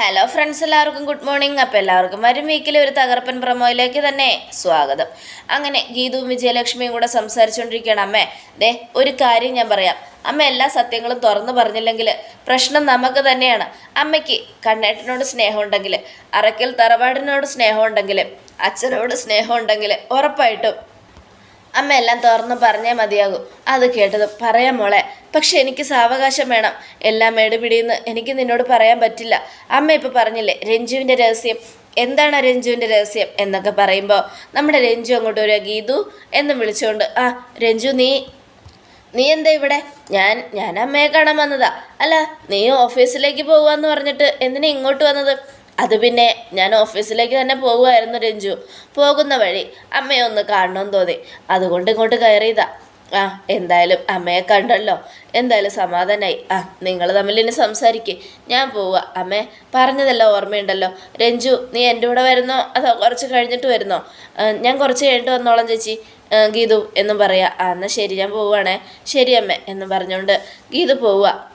Hello friends എല്ലാവർക്കും good morning അപ്പോൾ എല്ലാവർക്കും വരും വീക്കിലെ ഒരു തകർപ്പൻ പ്രമോയിലേക്ക് തന്നെ സ്വാഗതം. അങ്ങനെ ഗീതുവും വിജയലക്ഷ്മിയും കൂടെ സംസാരിച്ചുകൊണ്ടിരിക്കുകയാണ് അമ്മേ ദേ ഒരു കാര്യം ഞാൻ പറയാം. അമ്മ എല്ലാ സത്യങ്ങളും തുറന്നു പറഞ്ഞില്ലെങ്കിൽ പ്രശ്നം നമുക്ക് തന്നെയാണ്. അമ്മയ്ക്ക് കണ്ണേട്ടനോട് സ്നേഹമുണ്ടെങ്കിൽ അറക്കൽ തറവാടിനോട് സ്നേഹമുണ്ടെങ്കിൽ അച്ഛനോട് സ്നേഹമുണ്ടെങ്കിൽ ഉറപ്പായിട്ടും അമ്മ എല്ലാം തുറന്നു പറഞ്ഞേ മതിയാകൂ. അത് കേട്ടത് പറയാം മോളെ. പക്ഷെ എനിക്ക് സാവകാശം വേണം. എല്ലാം മേടുപിടിയെന്ന് എനിക്ക് നിന്നോട് പറയാൻ പറ്റില്ല. അമ്മ ഇപ്പോൾ പറഞ്ഞില്ലേ രഞ്ജുവിന്റെ രഹസ്യം. എന്താണ് രഞ്ജുവിന്റെ രഹസ്യം എന്നൊക്കെ പറയുമ്പോൾ നമ്മുടെ രഞ്ജു അങ്ങോട്ട് ഒരു ഗീതു എന്നും വിളിച്ചുകൊണ്ട് ആ രഞ്ജു നീ നീ എന്താ ഇവിടെ? ഞാൻ ഞാൻ അമ്മയെ കാണാൻ വന്നതാ. അല്ല നീ ഓഫീസിലേക്ക് പോവാന്ന് പറഞ്ഞിട്ട് എന്തിനാ ഇങ്ങോട്ട് വന്നത്? അത് പിന്നെ ഞാൻ ഓഫീസിലേക്ക് തന്നെ പോകുമായിരുന്നു രഞ്ജു. പോകുന്ന വഴി അമ്മയെ ഒന്ന് കാണണമെന്ന് തോന്നി. അതുകൊണ്ട് ഇങ്ങോട്ട് കയറിയതാ. ആ എന്തായാലും അമ്മയെ കണ്ടല്ലോ. എന്തായാലും സമാധാനമായി ആ നിങ്ങൾ തമ്മിൽ ഇനി സംസാരിക്കേ. ഞാൻ പോവുക അമ്മേ പറഞ്ഞതല്ലോ ഓർമ്മയുണ്ടല്ലോ. രഞ്ജു നീ എന്റെ കൂടെ വരുന്നോ? അതോ കുറച്ച് കഴിഞ്ഞിട്ട് വരുന്നോ? ഞാൻ കുറച്ച് കഴിഞ്ഞിട്ട് വന്നോളാം ചേച്ചി. ഗീതു എന്നും പറയാം. ആ എന്നാൽ ശരി ഞാൻ പോവുകയാണേ ശരി അമ്മേ എന്നും പറഞ്ഞുകൊണ്ട് ഗീതു പോവുക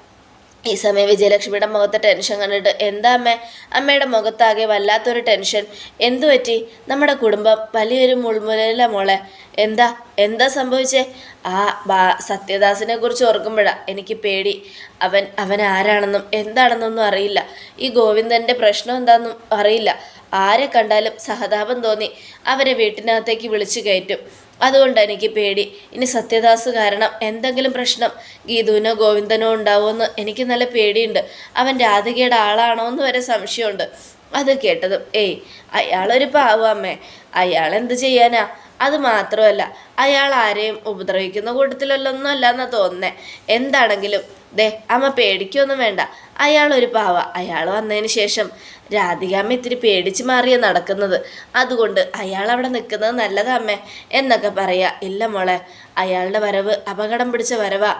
ഈ സമയം വിജയലക്ഷ്മിയുടെ മുഖത്തെ ടെൻഷൻ കണ്ടിട്ട് എന്താ അമ്മേ? അമ്മയുടെ മുഖത്താകെ വല്ലാത്തൊരു ടെൻഷൻ എന്തു പറ്റി? നമ്മുടെ കുടുംബം വലിയൊരു മുൾമുനയില മോളെ. എന്താ? എന്താ സംഭവിച്ചേ? ആ ബാ സത്യദാസിനെ കുറിച്ച് ഓർക്കുമ്പോഴാണ് എനിക്ക് പേടി. അവൻ അവൻ ആരാണെന്നും എന്താണെന്നൊന്നും അറിയില്ല. ഈ ഗോവിന്ദന്റെ പ്രശ്നം എന്താണെന്നും അറിയില്ല. ആരെ കണ്ടാലും സഹതാപം തോന്നി. അവരെ വീട്ടിനകത്തേക്ക് വിളിച്ചു കയറ്റും. അതുകൊണ്ട് എനിക്ക് പേടി. ഇനി സത്യദാസ് കാരണം എന്തെങ്കിലും പ്രശ്നം ഗീതുവിനോ ഗോവിന്ദനോ ഉണ്ടാവുമെന്ന് എനിക്ക് നല്ല പേടിയുണ്ട്. അവൻ രാധികയുടെ ആളാണോ എന്ന് വരെ സംശയമുണ്ട്. അത് കേട്ടതും ഏയ് അയാളൊരു പാവമ്മേ അയാൾ ചെയ്യാനാ? അത് മാത്രമല്ല അയാൾ ആരെയും ഉപദ്രവിക്കുന്ന കൂട്ടത്തിലല്ലൊന്നും അല്ല എന്നാ തോന്നുന്നേ. എന്താണെങ്കിലും ദേ അമ്മ പേടിക്കൊന്നും വേണ്ട. അയാളൊരു പാവ. അയാൾ വന്നതിന് ശേഷം രാധികാമ്മ ഇത്തിരി പേടിച്ച് മാറിയ നടക്കുന്നത്. അതുകൊണ്ട് അയാൾ അവിടെ നിൽക്കുന്നത് നല്ലതാ അമ്മേ എന്നൊക്കെ പറയാ. ഇല്ല മോളെ അയാളുടെ വരവ് അപകടം പിടിച്ച വരവാ.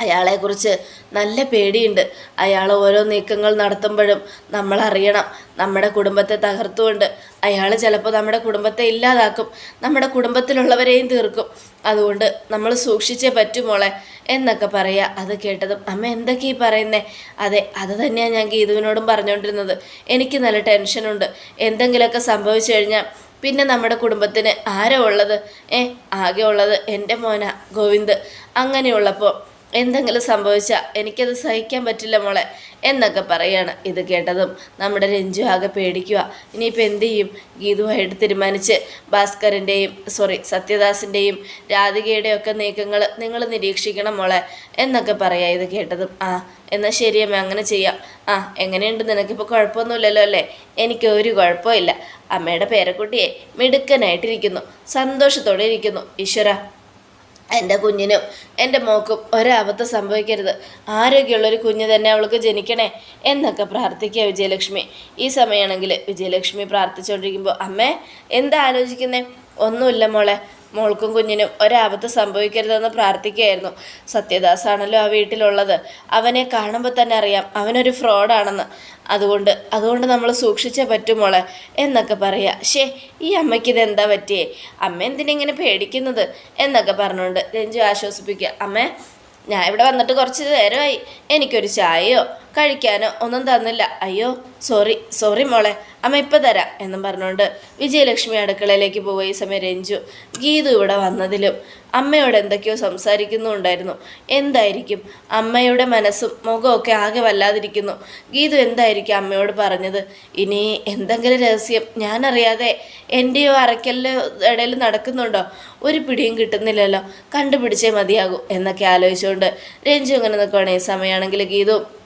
അയാളെക്കുറിച്ച് നല്ല പേടിയുണ്ട്. അയാൾ ഓരോ നീക്കങ്ങൾ നടത്തുമ്പോഴും നമ്മളറിയണം. നമ്മുടെ കുടുംബത്തെ തകർത്തുകൊണ്ട് അയാൾ ചിലപ്പോൾ നമ്മുടെ കുടുംബത്തെ ഇല്ലാതാക്കും. നമ്മുടെ കുടുംബത്തിലുള്ളവരെയും തീർക്കും. അതുകൊണ്ട് നമ്മൾ സൂക്ഷിച്ചേ പറ്റുമോളെ എന്നൊക്കെ പറയുക അത് കേട്ടതും അമ്മ എന്തൊക്കെയാ ഈ പറയുന്നേ? അതെ അത് തന്നെയാണ് ഞാൻ ഗീതുവിനോടും പറഞ്ഞുകൊണ്ടിരുന്നത് എനിക്ക് നല്ല ടെൻഷനുണ്ട് എന്തെങ്കിലുമൊക്കെ സംഭവിച്ചു കഴിഞ്ഞാൽ പിന്നെ നമ്മുടെ കുടുംബത്തിന് ആരോ ഉള്ളത്? ഏ ആകെ ഉള്ളത് എന്റെ മോന ഗോവിന്ദ്. അങ്ങനെയുള്ളപ്പോൾ എന്തെങ്കിലും സംഭവിച്ചാൽ എനിക്കത് സഹിക്കാൻ പറ്റില്ല മോളെ എന്നൊക്കെ പറയാണ് ഇത് കേട്ടതും നമ്മുടെ രഞ്ജു ആകെ പേടിക്കുക ഇനിയിപ്പോൾ എന്ത് ചെയ്യും? ഗീതുവായിട്ട് തീരുമാനിച്ച് ഭാസ്കറിന്റെയും സോറി സത്യദാസിന്റെയും രാധികയുടെയും ഒക്കെ നീക്കങ്ങൾ നിങ്ങൾ നിരീക്ഷിക്കണം മോളെ എന്നൊക്കെ പറയാം ഇത് കേട്ടതും. ആ എന്നാൽ ശരിയമ്മ അങ്ങനെ ചെയ്യാം. ആ എങ്ങനെയുണ്ട്? നിനക്കിപ്പോൾ കുഴപ്പമൊന്നുമില്ലല്ലോ അല്ലേ? എനിക്ക് ഒരു കുഴപ്പമില്ല. അമ്മയുടെ പേരക്കുട്ടിയെ മിടുക്കനായിട്ടിരിക്കുന്നു. സന്തോഷത്തോടെ ഇരിക്കുന്നു. ഈശ്വര. എന്റെ കുഞ്ഞിനും എന്റെ മോക്കും ഒരാപത്ത് സംഭവിക്കരുത്. ആരോഗ്യമുള്ളൊരു കുഞ്ഞ് തന്നെ അവൾക്ക് ജനിക്കണേ എന്നൊക്കെ പ്രാർത്ഥിക്കുക വിജയലക്ഷ്മി. ഈ സമയമാണെങ്കിൽ വിജയലക്ഷ്മി പ്രാർത്ഥിച്ചുകൊണ്ടിരിക്കുമ്പോൾ അമ്മേ എന്താ ആലോചിക്കുന്നേ? ഒന്നുമില്ല മോളെ മോൾക്കും കുഞ്ഞിനും ഒരാപത്ത് സംഭവിക്കരുതെന്ന് പ്രാർത്ഥിക്കുകയായിരുന്നു. സത്യദാസാണല്ലോ ആ വീട്ടിലുള്ളത്. അവനെ കാണുമ്പോൾ തന്നെ അറിയാം അവനൊരു ഫ്രോഡാണെന്ന്. അതുകൊണ്ട് അതുകൊണ്ട് നമ്മൾ സൂക്ഷിച്ചേ പറ്റൂ മോളെ എന്നൊക്കെ പറയുക ഷേ ഈ അമ്മയ്ക്ക് ഇതെന്താ പറ്റിയേ? അമ്മ എന്തിനിങ്ങനെ പേടിക്കുന്നത് എന്നൊക്കെ പറഞ്ഞുകൊണ്ട് രഞ്ജു ആശ്വസിപ്പിക്കുക. അമ്മേ ഞാൻ ഇവിടെ വന്നിട്ട് കുറച്ച് നേരമായി. എനിക്കൊരു ചായയോ കഴിക്കാനോ ഒന്നും തന്നില്ല. അയ്യോ സോറി സോറി മോളെ അമ്മ ഇപ്പം തരാം എന്നും പറഞ്ഞുകൊണ്ട് വിജയലക്ഷ്മി അടുക്കളയിലേക്ക് പോയ സമയം രഞ്ജു ഗീതു ഇവിടെ വന്നതിലും അമ്മയോട് എന്തൊക്കെയോ സംസാരിക്കുന്നുണ്ടായിരുന്നു. എന്തായിരിക്കും? അമ്മയുടെ മനസ്സും മുഖമൊക്കെ ആകെ വല്ലാതിരിക്കുന്നു. ഗീതു എന്തായിരിക്കും അമ്മയോട് പറഞ്ഞത്? ഇനി എന്തെങ്കിലും രഹസ്യം ഞാനറിയാതെ എന്റെയോ അറയ്ക്കലിന്റെ ഇടയിൽ നടക്കുന്നുണ്ടോ? ഒരു പിടിയും കിട്ടുന്നില്ലല്ലോ. കണ്ടുപിടിച്ചേ മതിയാകൂ എന്നൊക്കെ ആലോചിച്ചുകൊണ്ട് രഞ്ജു അങ്ങനെ ഈ സമയമാണെങ്കിൽ ഗീതു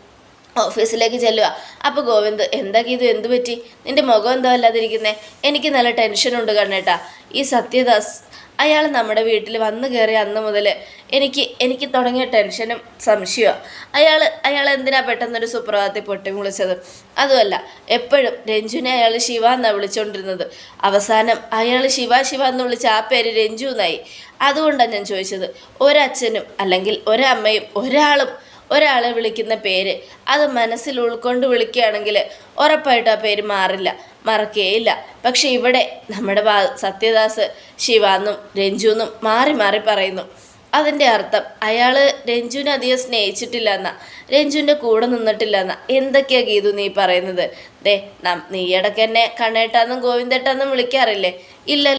ഓഫീസിലേക്ക് ചെല്ലുക. അപ്പോൾ ഗോവിന്ദ് എന്താ ഇത് എന്തു പറ്റി? നിന്റെ മുഖം എന്തോ അല്ലാതിരിക്കുന്നേ എനിക്ക് നല്ല ടെൻഷനുണ്ട് കണ്ണേട്ടാ. ഈ സത്യദാസ് അയാൾ നമ്മുടെ വീട്ടിൽ വന്നു കയറിയ അന്ന് മുതൽ എനിക്ക് എനിക്ക് തുടങ്ങിയ ടെൻഷനും സംശയമാണ് അയാൾ അയാൾ എന്തിനാ പെട്ടെന്നൊരു സുപ്രഭാതത്തിൽ പൊട്ടി വിളിച്ചത് അതുമല്ല എപ്പോഴും രഞ്ജുവിനെ അയാൾ ശിവ എന്നാണ് വിളിച്ചുകൊണ്ടിരുന്നത് അവസാനം അയാൾ ശിവ ശിവ എന്ന് വിളിച്ച ആ പേര് രഞ്ജു എന്നായി. അതുകൊണ്ടാണ് ഞാൻ ചോദിച്ചത്. ഒരച്ഛനും അല്ലെങ്കിൽ ഒരമ്മയും ഒരാളും ഒരാളെ വിളിക്കുന്ന പേര് അത് മനസ്സിൽ ഉൾക്കൊണ്ട് വിളിക്കുകയാണെങ്കിൽ ഉറപ്പായിട്ടും ആ പേര് മാറില്ല മറക്കുകയില്ല പക്ഷെ ഇവിടെ നമ്മുടെ സത്യദാസ് ശിവാന്നും രഞ്ജുന്നും മാറി മാറി പറയുന്നു. അതിന്റെ അർത്ഥം അയാൾ രഞ്ജുവിനെ അധികം സ്നേഹിച്ചിട്ടില്ല എന്നാ രഞ്ജുവിന്റെ കൂടെ നിന്നിട്ടില്ല എന്നാ എന്തൊക്കെയാണ് ഗീതു നീ പറയുന്നത്? ദേ നീ ഇടയ്ക്ക് എന്നെ കണ്ണേട്ടാന്നും ഗോവിന്ദേട്ടാന്നും വിളിക്കാറില്ലേ? ഇല്ല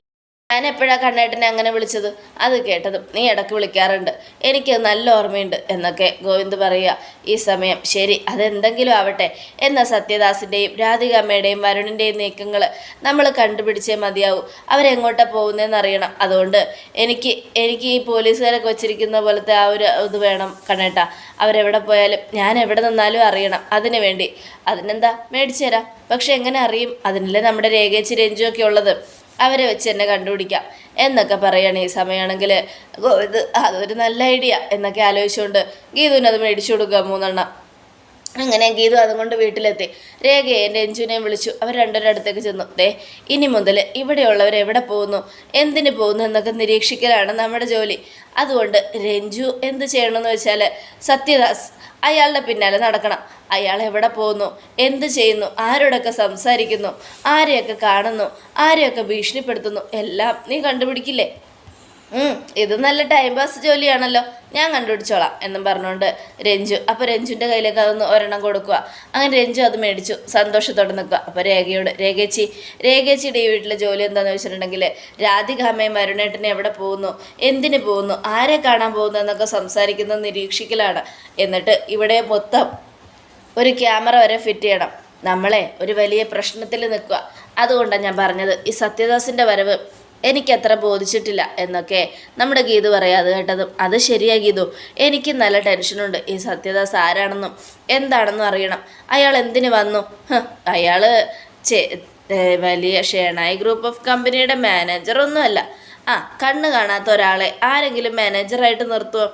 ഞാൻ എപ്പോഴാ കണ്ണേട്ടനെ അങ്ങനെ വിളിച്ചത്? അത് കേട്ടതും നീ ഇടയ്ക്ക് വിളിക്കാറുണ്ട്. എനിക്ക് നല്ല ഓർമ്മയുണ്ട് എന്നൊക്കെ ഗോവിന്ദ് പറയുക. ഈ സമയം ശരി അതെന്തെങ്കിലും ആവട്ടെ. എന്ന സത്യദാസിന്റെയും രാധികമ്മയുടെയും വരുണിന്റെയും നീക്കങ്ങൾ നമ്മൾ കണ്ടുപിടിച്ചേ മതിയാവും. അവരെങ്ങോട്ടാണ് പോകുന്നതെന്ന് അറിയണം. അതുകൊണ്ട് എനിക്ക് എനിക്ക് ഈ പോലീസുകാരൊക്കെ വച്ചിരിക്കുന്ന പോലത്തെ ആ ഒരു ഇത് വേണം കണ്ണേട്ട. അവരെവിടെ പോയാലും ഞാൻ എവിടെ നിന്നാലും അറിയണം അതിനു വേണ്ടി. അതിനെന്താ? മേടിച്ചു തരാം. പക്ഷെ എങ്ങനെ അറിയും? അതിനല്ലേ നമ്മുടെ രേഖേച്ചി രഞ്ജു ഒക്കെ ഉള്ളത്. അവരെ വെച്ച് തന്നെ കണ്ടുപിടിക്കാം. എന്നൊക്കെ പറയുകയാണ് ഈ സമയമാണെങ്കിൽ ഇത് അതൊരു നല്ല ഐഡിയ എന്നൊക്കെ ആലോചിച്ചുകൊണ്ട് ഗീതുവിനത് മേടിച്ചു കൊടുക്കുക മൂന്നെണ്ണം. അങ്ങനെ ഗീതു അതും കൊണ്ട് വീട്ടിലെത്തി. രേഖയെ എന്റെ എഞ്ചുവിനെയും വിളിച്ചു. അവർ രണ്ടുപേരുടെ അടുത്തേക്ക് ചെന്നു. ദേ ഇനി മുതൽ ഇവിടെയുള്ളവർ എവിടെ പോകുന്നു? എന്തിനു പോകുന്നു എന്നൊക്കെ നിരീക്ഷിക്കലാണ് നമ്മുടെ ജോലി. അതുകൊണ്ട് രഞ്ജു എന്ത് ചെയ്യണമെന്ന് വെച്ചാൽ സത്യദാസ് അയാളുടെ പിന്നാലെ നടക്കണം. അയാൾ എവിടെ പോകുന്നു? എന്ത് ചെയ്യുന്നു? ആരോടൊക്കെ സംസാരിക്കുന്നു? ആരെയൊക്കെ കാണുന്നു? ആരെയൊക്കെ ഭീഷണിപ്പെടുത്തുന്നു? എല്ലാം നീ കണ്ടുപിടിക്കില്ലേ? ഇത് നല്ല ടൈം പാസ് ജോലിയാണല്ലോ. ഞാൻ കണ്ടുപിടിച്ചോളാം എന്നും പറഞ്ഞുകൊണ്ട് രഞ്ജു അപ്പോൾ രഞ്ജുവിന്റെ കയ്യിലേക്ക് അതൊന്ന് ഒരെണ്ണം കൊടുക്കുക. അങ്ങനെ രഞ്ജു അത് മേടിച്ചു സന്തോഷത്തോടെ നിൽക്കുക. അപ്പോൾ രേഖയോട് രേഖേച്ചി രേഖേച്ചിയുടെ ഈ വീട്ടിലെ ജോലി എന്താണെന്ന് വെച്ചിട്ടുണ്ടെങ്കിൽ രാധികാമ്മയും മരുണേട്ടനെ എവിടെ പോകുന്നു എന്തിന് പോകുന്നു ആരെ കാണാൻ പോകുന്നു എന്നൊക്കെ സംസാരിക്കുന്ന നിരീക്ഷിക്കലാണ്. എന്നിട്ട് ഇവിടെ മൊത്തം ഒരു ക്യാമറ വരെ ഫിറ്റ് ചെയ്യണം. നമ്മളെ ഒരു വലിയ പ്രശ്നത്തിൽ നിൽക്കുക. അതുകൊണ്ടാണ് ഞാൻ പറഞ്ഞത് ഈ സത്യദാസിന്റെ വരവ് എനിക്കത്ര ബോധിച്ചിട്ടില്ല എന്നൊക്കെ നമ്മുടെ ഗീതു പറയാം. അത് കേട്ടതും അത് ശരിയാ ഗീതു. എനിക്ക് നല്ല ടെൻഷനുണ്ട്. ഈ സത്യദാസ് ആരാണെന്നും എന്താണെന്നും അറിയണം. അയാൾ എന്തിനു വന്നു? അയാൾ വലിയ ഷേണായി ഗ്രൂപ്പ് ഓഫ് കമ്പനിയുടെ മാനേജറൊന്നുമല്ല ആ കണ്ണ് കാണാത്ത ഒരാളെ ആരെങ്കിലും മാനേജറായിട്ട് നിർത്തുമോ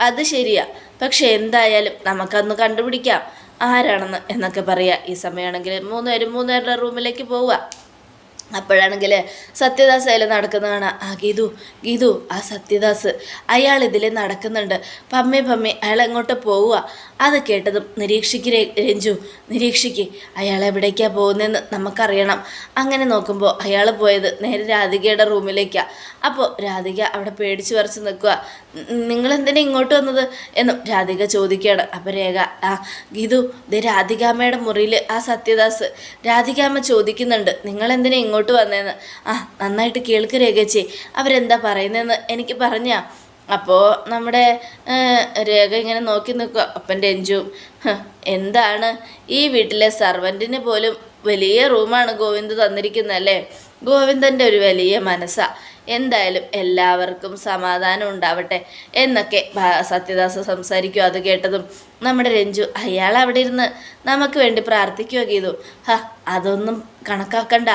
അത് ശരിയാ. പക്ഷെ എന്തായാലും നമുക്കന്ന് കണ്ടുപിടിക്കാം. ആരാണെന്ന് എന്നൊക്കെ പറയാം. ഈ സമയമാണെങ്കിൽ മൂന്നുപേരും മൂന്നുപേരുടെ റൂമിലേക്ക് പോവുക. അപ്പോഴാണെങ്കിൽ സത്യദാസ് അതിൽ നടക്കുന്ന കാണാം ആ ഗീതു ഗീതു ആ സത്യദാസ്. അയാൾ ഇതിൽ നടക്കുന്നുണ്ട്. പമ്മി പമ്മി അയാൾ എങ്ങോട്ട് പോവുക. അത് കേട്ടതും നിരീക്ഷിക്ക് രഞ്ജു നിരീക്ഷിക്ക് അയാൾ എവിടേക്കാണ് പോകുന്നതെന്ന് നമുക്കറിയണം. അങ്ങനെ നോക്കുമ്പോൾ അയാൾ പോയത് നേരെ രാധികയുടെ റൂമിലേക്കാണ് അപ്പോൾ രാധിക അവിടെ പേടിച്ചു വരച്ച് നിൽക്കുക നിങ്ങൾ എന്തിനാ ഇങ്ങോട്ട് വന്നത്? എന്നും രാധിക ചോദിക്കുകയാണ് അപ്പോൾ രേഖ ആ ഗീതു ദേ രാധികാമ്മയുടെ മുറിയിൽ ആ സത്യദാസ്. രാധികാമ്മ ചോദിക്കുന്നുണ്ട് നിങ്ങൾ എന്തിനാ ഇങ്ങോട്ട് വന്നതെന്ന് ആ നന്നായിട്ട് കേൾക്ക് രേഖച്ചേ. അവരെന്താ പറയുന്നതെന്ന് എനിക്ക് പറഞ്ഞാ. അപ്പോൾ നമ്മുടെ രേഖ ഇങ്ങനെ നോക്കി നിൽക്കുക. അപ്പന്റെ എഞ്ചും എന്താണ്? ഈ വീട്ടിലെ സർവന്റിന് പോലും വലിയ റൂമാണ് ഗോവിന്ദ് തന്നിരിക്കുന്നതല്ലേ? ഗോവിന്ദന്റെ ഒരു വലിയ മനസ്സാ. എന്തായാലും എല്ലാവർക്കും സമാധാനം ഉണ്ടാവട്ടെ എന്നൊക്കെ സത്യദാസ് സംസാരിക്കുക അത് കേട്ടതും നമ്മുടെ രഞ്ജു അയാൾ അവിടെ ഇരുന്ന് നമുക്ക് വേണ്ടി പ്രാർത്ഥിക്കുകയോ ചെയ്തു? ഹ അതൊന്നും കണക്കാക്കണ്ട.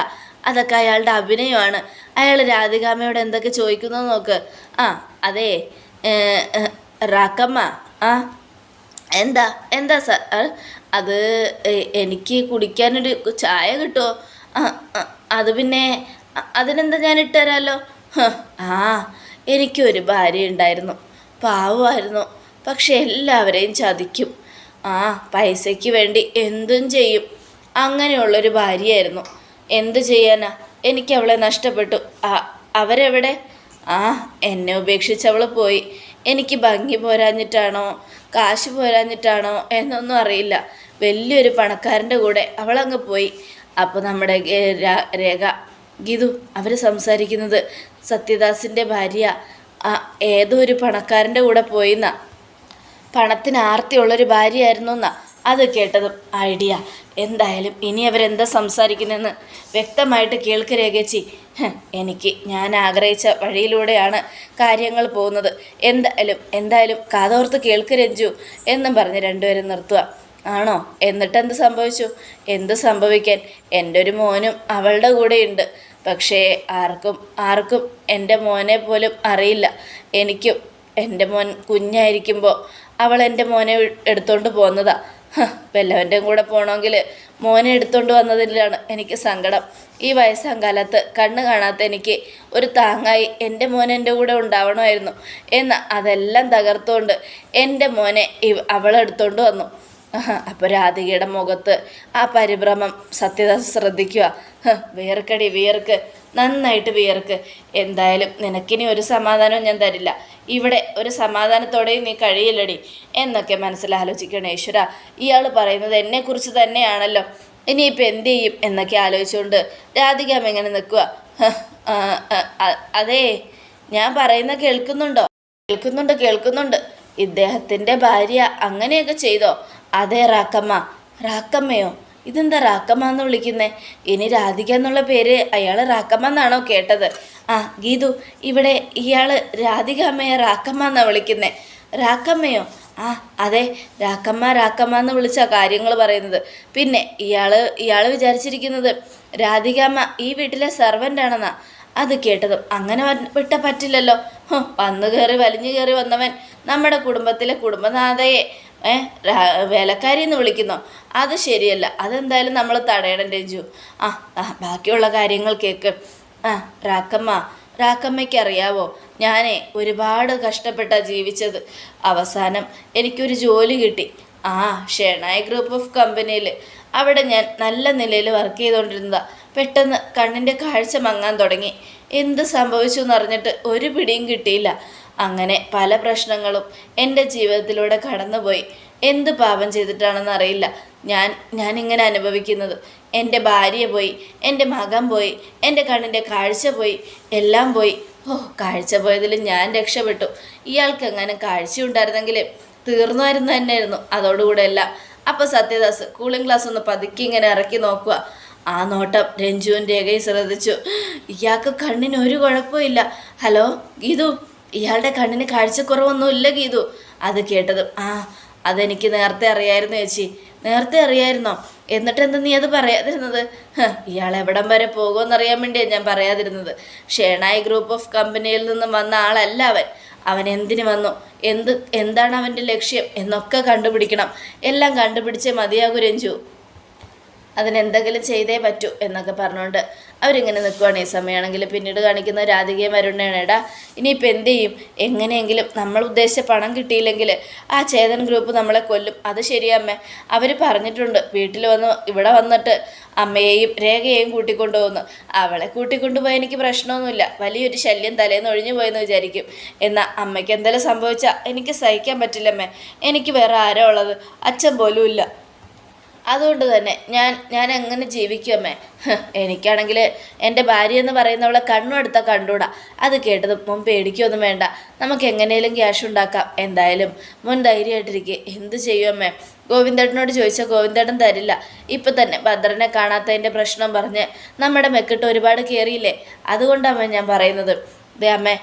അതൊക്കെ അയാളുടെ അഭിനയമാണ്. അയാൾ രാധികാമ്മയോട് എന്തൊക്കെ ചോദിക്കുന്നു നോക്ക്. ആ അതെ റാക്കമ്മ ആ എന്താ എന്താ സാർ അത് എനിക്ക് കുടിക്കാനൊരു ചായ കിട്ടുമോ അത് പിന്നെ അതിനെന്താ ഞാൻ ഇട്ടുതരാമല്ലോ ആ എനിക്കൊരു ഭാര്യ ഉണ്ടായിരുന്നു. പാവമായിരുന്നു. പക്ഷെ എല്ലാവരെയും ചതിക്കും. ആ പൈസയ്ക്ക് വേണ്ടി എന്തും ചെയ്യും. അങ്ങനെയുള്ളൊരു ഭാര്യയായിരുന്നു. എന്ത് ചെയ്യാനാ? എനിക്ക് അവളെ നഷ്ടപ്പെട്ടു. ആ അവരെവിടെ? ആ എന്നെ ഉപേക്ഷിച്ച് അവൾ പോയി. എനിക്ക് ഭംഗി പോരാഞ്ഞിട്ടാണോ? കാശ് പോരാഞ്ഞിട്ടാണോ? എന്നൊന്നും അറിയില്ല. വലിയൊരു പണക്കാരന്റെ കൂടെ അവളങ്ങ് പോയി. അപ്പോൾ നമ്മുടെ രേഖ ഗീതു അവർ സംസാരിക്കുന്നത് സത്യദാസിന്റെ ഭാര്യ ആ ഏതോ ഒരു പണക്കാരന്റെ കൂടെ പോയിന്നാ. പണത്തിന് ആർത്തിയുള്ളൊരു ഭാര്യയായിരുന്നു എന്നാ അത് കേട്ടതും ഐഡിയ. എന്തായാലും ഇനി അവരെന്താ സംസാരിക്കുന്നതെന്ന് വ്യക്തമായിട്ട് കേൾക്ക് രേഖച്ചി. എനിക്ക് ഞാൻ ആഗ്രഹിച്ച വഴിയിലൂടെയാണ് കാര്യങ്ങൾ പോകുന്നത്. എന്തായാലും എന്തായാലും കാതോർത്ത് കേൾക്ക് രഞ്ജു എന്നും പറഞ്ഞ് രണ്ടുപേരും നിർത്തുക. ആണോ? എന്നിട്ട് എന്ത് സംഭവിച്ചു? എന്ത് സംഭവിക്കാൻ? എന്റെ ഒരു മോനും അവളുടെ കൂടെയുണ്ട്. പക്ഷേ ആർക്കും ആർക്കും എന്റെ മോനെ പോലും അറിയില്ല. എനിക്കും എന്റെ മോൻ കുഞ്ഞായിരിക്കുമ്പോൾ അവൾ എന്റെ മോനെ എടുത്തോണ്ട് പോന്നതാ ഹ, വല്ലവന്റെയും കൂടെ പോകണമെങ്കിൽ മോനെ എടുത്തുകൊണ്ട് വന്നതിലാണ് എനിക്ക് സങ്കടം. ഈ വയസ്സാം കാലത്ത് കണ്ണ് കാണാത്ത എനിക്ക് ഒരു താങ്ങായി എന്റെ മോൻ എന്റെ കൂടെ ഉണ്ടാവണമായിരുന്നു. എന്ന് അതെല്ലാം തകർത്തുകൊണ്ട് എന്റെ മോനെ ഇവ അവളെടുത്തോണ്ട് വന്നു. അപ്പൊ രാധികയുടെ മുഖത്ത് ആ പരിഭ്രമം സത്യദാസ് ശ്രദ്ധിക്കുക. വിയർക്കടി വിയർക്ക്. നന്നായിട്ട് വിയർക്ക്. എന്തായാലും നിനക്കിനി ഒരു സമാധാനവും ഞാൻ തരില്ല. ഇവിടെ ഒരു സമാധാനത്തോടെയും നീ കഴിയില്ലടി എന്നൊക്കെ മനസ്സിലാലോചിക്കണം ഈശ്വര. ഇയാൾ പറയുന്നത് എന്നെക്കുറിച്ച് തന്നെയാണല്ലോ. ഇനിയിപ്പോൾ എന്ത് ചെയ്യും എന്നൊക്കെ ആലോചിച്ചുകൊണ്ട് രാധികാമ്മ എങ്ങനെ നിൽക്കുക. അതേ ഞാൻ പറയുന്ന കേൾക്കുന്നുണ്ടോ? കേൾക്കുന്നുണ്ട് കേൾക്കുന്നുണ്ട്. ഇദ്ദേഹത്തിന്റെ ഭാര്യ അങ്ങനെയൊക്കെ ചെയ്തോ? അതെ റാക്കമ്മ. റാക്കമ്മയോ? ഇതെന്താ റാക്കമ്മ എന്ന് വിളിക്കുന്നേ? ഇനി രാധിക എന്നുള്ള പേര് അയാൾ റാക്കമ്മ എന്നാണോ കേട്ടത്? ആ ഗീതു ഇവിടെ ഇയാൾ രാധിക അമ്മയെ റാക്കമ്മ എന്നാണ് വിളിക്കുന്നേ? റാക്കമ്മയോ? ആ അതെ രാക്കമ്മ രാക്കമ്മ എന്ന് വിളിച്ച കാര്യങ്ങൾ പറയുന്നത്. പിന്നെ ഇയാൾ ഇയാൾ വിചാരിച്ചിരിക്കുന്നത് രാധികാമ്മ ഈ വീട്ടിലെ സെർവന്റ് ആണെന്നാ. അത് കേട്ടതും അങ്ങനെ വിട്ട പറ്റില്ലല്ലോ. വന്നു കയറി വലിഞ്ഞു കയറി വന്നവൻ നമ്മുടെ കുടുംബത്തിലെ കുടുംബനാഥയെ വേലക്കാരി എന്ന് വിളിക്കുന്നു. അത് ശരിയല്ല. അതെന്തായാലും നമ്മൾ തടയണം രഞ്ജു ആ ആ, ബാക്കിയുള്ള കാര്യങ്ങൾ കേക്ക്. ആ റാക്കമ്മ റാക്കമ്മയ്ക്ക് അറിയാവോ? ഞാനേ ഒരുപാട് കഷ്ടപ്പെട്ടാ ജീവിച്ചത്. അവസാനം എനിക്കൊരു ജോലി കിട്ടി. ആ ഷെണായ് ഗ്രൂപ്പ് ഓഫ് കമ്പനിയിൽ അവിടെ ഞാൻ നല്ല നിലയിൽ വർക്ക് ചെയ്തുകൊണ്ടിരുന്നതാ പെട്ടെന്ന് കണ്ണിന്റെ കാഴ്ച മങ്ങാൻ തുടങ്ങി. എന്ത് സംഭവിച്ചു എന്നറിഞ്ഞിട്ട് ഒരു പിടിയും കിട്ടിയില്ല. അങ്ങനെ പല പ്രശ്നങ്ങളും എന്റെ ജീവിതത്തിലൂടെ കടന്നുപോയി. എന്ത് പാപം ചെയ്തിട്ടാണെന്ന് അറിയില്ല. ഞാൻ ഞാനിങ്ങനെ അനുഭവിക്കുന്നത്. എന്റെ ഭാര്യ പോയി എന്റെ മകൻ പോയി എന്റെ കണ്ണിന്റെ കാഴ്ച പോയി എല്ലാം പോയി. ഓ കാഴ്ച പോയതിൽ ഞാൻ രക്ഷപ്പെട്ടു. ഇയാൾക്ക് എങ്ങനെ കാഴ്ച ഉണ്ടായിരുന്നെങ്കിൽ തീർന്നുമായിരുന്നു തന്നെയായിരുന്നു. അതോടുകൂടെ എല്ലാം. അപ്പോൾ സത്യദാസ് കൂളിംഗ് ഗ്ലാസ് ഒന്ന് പതുക്കി ഇങ്ങനെ ഇറക്കി നോക്കുക ആ നോട്ടം രഞ്ജുവിന്റെ രേഖയെ ശ്രദ്ധിച്ചു. ഇയാൾക്ക് കണ്ണിന് ഒരു കുഴപ്പമില്ല ഹലോ ഗീതു? ഇയാളുടെ കണ്ണിന് കാഴ്ചക്കുറവൊന്നുമില്ല ഗീതു. അത് കേട്ടതും ആ അതെനിക്ക് നേരത്തെ അറിയായിരുന്നു ചേച്ചി. നേരത്തെ അറിയായിരുന്നോ? എന്നിട്ട് എന്താ നീ അത് പറയാതിരുന്നത്? ഇയാൾ എവിടം വരെ പോകുമെന്നറിയാൻ വേണ്ടിയാണ് ഞാൻ പറയാതിരുന്നത്. ഷേണായി ഗ്രൂപ്പ് ഓഫ് കമ്പനിയിൽ നിന്നും വന്ന ആളല്ല അവൻ. അവൻ എന്തിനു വന്നു? എന്ത് എന്താണ് അവന്റെ ലക്ഷ്യം? എന്നൊക്കെ കണ്ടുപിടിക്കണം. എല്ലാം കണ്ടുപിടിച്ചേ മതിയാകൂ രഞ്ജു. അതിനെന്തെങ്കിലും ചെയ്തേ പറ്റൂ എന്നൊക്കെ പറഞ്ഞുകൊണ്ട് അവരിങ്ങനെ നിൽക്കുവാണ് ഈ സമയമാണെങ്കിൽ. പിന്നീട് കാണിക്കുന്ന രാധികയും വരുണ്ണയാണ് എടാ ഇനിയിപ്പോൾ എന്ത് ചെയ്യും? എങ്ങനെയെങ്കിലും നമ്മൾ ഉദ്ദേശിച്ച പണം കിട്ടിയില്ലെങ്കിൽ ആ ചേതൻ ഗ്രൂപ്പ് നമ്മളെ കൊല്ലും. അത് ശരിയമ്മേ അവർ പറഞ്ഞിട്ടുണ്ട് വീട്ടിൽ വന്ന് ഇവിടെ വന്നിട്ട് അമ്മയെയും രേഖയെയും കൂട്ടിക്കൊണ്ടുപോകുന്നു. അവളെ കൂട്ടിക്കൊണ്ടുപോയാൽ എനിക്ക് പ്രശ്നമൊന്നുമില്ല. വലിയൊരു ശല്യം തലേന്ന് ഒഴിഞ്ഞു പോയെന്ന് വിചാരിക്കും. എന്നാൽ അമ്മയ്ക്ക് എന്തെങ്കിലും സംഭവിച്ചാൽ എനിക്ക് സഹിക്കാൻ പറ്റില്ലമ്മേ എനിക്ക് വേറെ ആരോ ഉള്ളത്? അച്ഛൻ പോലും ഇല്ല. അതുകൊണ്ട് തന്നെ ഞാൻ ഞാൻ എങ്ങനെ ജീവിക്കുമേ എനിക്കാണെങ്കിൽ എന്റെ ഭാര്യ എന്ന് പറയുന്നവളെ കണ്ണും എടുത്താൽ കണ്ടൂടാ. അത് കേട്ടത് മുൻ പേടിക്കൊന്നും വേണ്ട. നമുക്ക് എങ്ങനെയും ക്യാഷ് ഉണ്ടാക്കാം. എന്തായാലും മുൻ ധൈര്യമായിട്ടിരിക്കുക എന്ത് ചെയ്യുമേ ഗോവിന്ദേട്ടനോട് ചോദിച്ചാൽ ഗോവിന്ദേട്ടൻ തരില്ല. ഇപ്പം തന്നെ ഭദ്രനെ കാണാത്തതിന്റെ പ്രശ്നം പറഞ്ഞ് നമ്മുടെ മെക്കിട്ട് ഒരുപാട് കയറിയില്ലേ അതുകൊണ്ടാണ് ഞാൻ പറയുന്നത്. ദേ അമ്മേ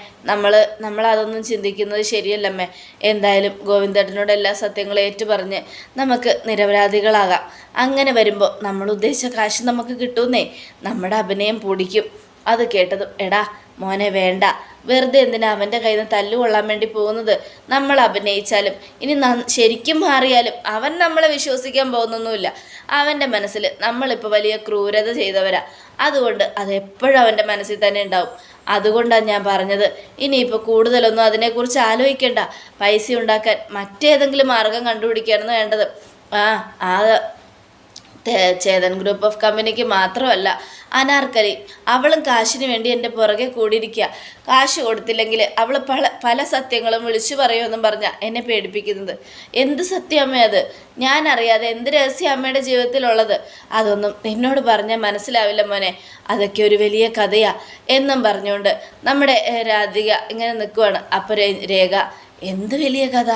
നമ്മൾ അതൊന്നും ചിന്തിക്കുന്നത് ശരിയല്ലമ്മേ എന്തായാലും ഗോവിന്ദേട്ടനോട് എല്ലാ സത്യങ്ങളും ഏറ്റുപറഞ്ഞ് നമുക്ക് നിരപരാധികളാകാം. അങ്ങനെ വരുമ്പോൾ നമ്മൾ ഉദ്ദേശിച്ച കാശ് നമുക്ക് കിട്ടുന്നേ. നമ്മുടെ അഭിനയം പൊടിക്കും. അത് കേട്ടതും എടാ മോനെ വേണ്ട. വെറുതെ എന്തിനാ അവന്റെ കയ്യിൽ നിന്ന് തല്ലുകൊള്ളാൻ വേണ്ടി പോകുന്നത്? നമ്മൾ അഭിനയിച്ചാലും ഇനി ശരിക്കും മാറിയാലും അവൻ നമ്മളെ വിശ്വസിക്കാൻ പോകുന്നൊന്നുമില്ല. അവന്റെ മനസ്സിൽ നമ്മളിപ്പോൾ വലിയ ക്രൂരത ചെയ്തവരാ. അതുകൊണ്ട് അതെപ്പോഴും അവന്റെ മനസ്സിൽ തന്നെ ഉണ്ടാവും. അതുകൊണ്ടാണ് ഞാൻ പറഞ്ഞത്. ഇനിയിപ്പോൾ കൂടുതലൊന്നും അതിനെക്കുറിച്ച് ആലോചിക്കേണ്ട. പൈസ ഉണ്ടാക്കാൻ മറ്റേതെങ്കിലും മാർഗം കണ്ടുപിടിക്കുകയാണ് വേണ്ടത്. ആ ആ ചേതൻ ഗ്രൂപ്പ് ഓഫ് കമ്പനിക്ക് മാത്രമല്ല അനാർക്കലി. അവളും കാശിന് വേണ്ടി എന്റെ പുറകെ കൂടിയിരിക്കുക കാശ് കൊടുത്തില്ലെങ്കിൽ അവൾ പല പല സത്യങ്ങളും വിളിച്ചു പറയുമെന്നും പറഞ്ഞാൽ എന്നെ പേടിപ്പിക്കുന്നത്. എന്ത് സത്യമേ അത്? ഞാൻ അറിയാതെ എന്ത് രഹസ്യം അമ്മയുടെ ജീവിതത്തിലുള്ളത്? അതൊന്നും നിന്നോട് പറഞ്ഞാൽ മനസ്സിലാവില്ല മോനെ. അതൊക്കെ ഒരു വലിയ കഥയാ എന്നും പറഞ്ഞുകൊണ്ട് നമ്മുടെ രാധിക ഇങ്ങനെ നിൽക്കുവാണ് അപ്പോൾ രേഖ എന്ത് വലിയ കഥ?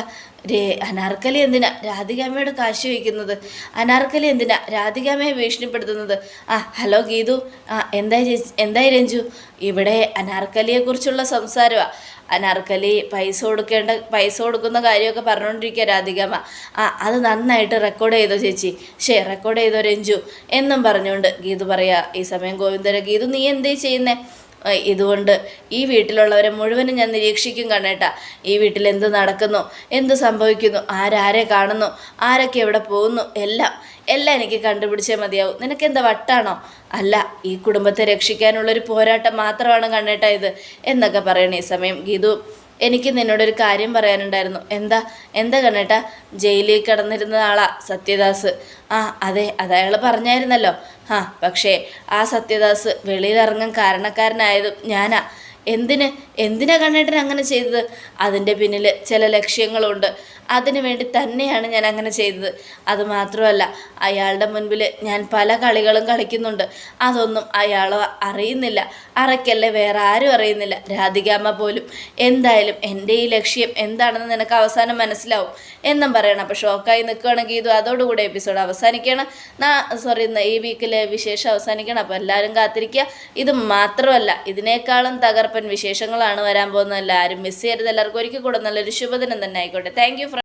രേ അനാർക്കലി എന്തിനാ രാധികാമ്മയോട് കാശി വയ്ക്കുന്നത് അനാർക്കലി എന്തിനാ രാധികാമ്മയെ ഭീഷണിപ്പെടുത്തുന്നത്? ആ ഹലോ ഗീതു. ആ എന്തായി എന്തായി രഞ്ജു? ഇവിടെ അനാർക്കലിയെക്കുറിച്ചുള്ള സംസാരമാണ് അനാർക്കലി പൈസ കൊടുക്കേണ്ട പൈസ കൊടുക്കുന്ന കാര്യമൊക്കെ പറഞ്ഞുകൊണ്ടിരിക്കുക രാധികാമ്മ. ആ അത് നന്നായിട്ട് റെക്കോർഡ് ചെയ്തോ ചേച്ചി? ശേ റെക്കോർഡ് ചെയ്തോ രഞ്ജു? എന്നും പറഞ്ഞുകൊണ്ട് ഗീതു പറയാ ഈ സമയം ഗോവിന്ദര. ഗീതു നീ എന്തേ ചെയ്യുന്നേ? ഇതുകൊണ്ട് ഈ വീട്ടിലുള്ളവരെ മുഴുവനും ഞാൻ നിരീക്ഷിക്കും കണ്ണേട്ടാ. ഈ വീട്ടിൽ എന്ത് നടക്കുന്നു? എന്ത് സംഭവിക്കുന്നു? ആരാരെ കാണുന്നു? ആരൊക്കെ എവിടെ പോകുന്നു? എല്ലാം എല്ലാം എനിക്ക് കണ്ടുപിടിച്ചേ മതിയാവും. നിനക്കെന്താ വട്ടാണോ? അല്ല ഈ കുടുംബത്തെ രക്ഷിക്കാനുള്ളൊരു പോരാട്ടം മാത്രമാണ് കണ്ണേട്ട ഇത്. എന്നൊക്കെ പറയണ ഈ സമയം. ഗീതു എനിക്ക് നിന്നോടൊരു കാര്യം പറയാനുണ്ടായിരുന്നു. എന്താ? എന്താ കണ്ണേട്ടാ? ജയിലിൽ കിടന്നിരുന്ന ആളാ സത്യദാസ്. ആ അതെ അത് അയാൾ പറഞ്ഞായിരുന്നല്ലോ. ആ പക്ഷേ ആ സത്യദാസ് വെളിയിലിറങ്ങാൻ കാരണക്കാരനായതും ഞാനാ. എന്തിന്? എന്തിനാ കണ്ണേട്ടൻ അങ്ങനെ ചെയ്തത്? അതിന്റെ പിന്നിൽ ചില ലക്ഷ്യങ്ങളുണ്ട്. അതിനു വേണ്ടി തന്നെയാണ് ഞാൻ അങ്ങനെ ചെയ്തത്. അതുമാത്രമല്ല അയാളുടെ മുൻപിൽ ഞാൻ പല കളികളും കളിക്കുന്നുണ്ട്. അതൊന്നും അയാൾ അറിയുന്നില്ല. അറയ്ക്കല്ലേ വേറെ ആരും അറിയുന്നില്ല. രാധികാമ്മ പോലും എന്തായാലും എന്റെ ഈ ലക്ഷ്യം എന്താണെന്ന് നിനക്ക് അവസാനം മനസ്സിലാവും എന്നും പറയണം. അപ്പോൾ ഷോക്കായി നിൽക്കുകയാണെങ്കിൽ ഇത് അതോടുകൂടി എപ്പിസോഡ് അവസാനിക്കണം. സോറി ഈ വീക്കിലെ വിശേഷം അവസാനിക്കണം. അപ്പോൾ എല്ലാവരും കാത്തിരിക്കുക. ഇത് മാത്രമല്ല ഇതിനേക്കാളും തകർപ്പൻ വിശേഷങ്ങളാണ് വരാൻ പോകുന്നത്. എല്ലാവരും മിസ് ചെയ്യരുത്. എല്ലാവർക്കും ഒരിക്കൽ കൂടെ നല്ലൊരു ശുഭദിനം തന്നെ ആയിക്കോട്ടെ. Thank you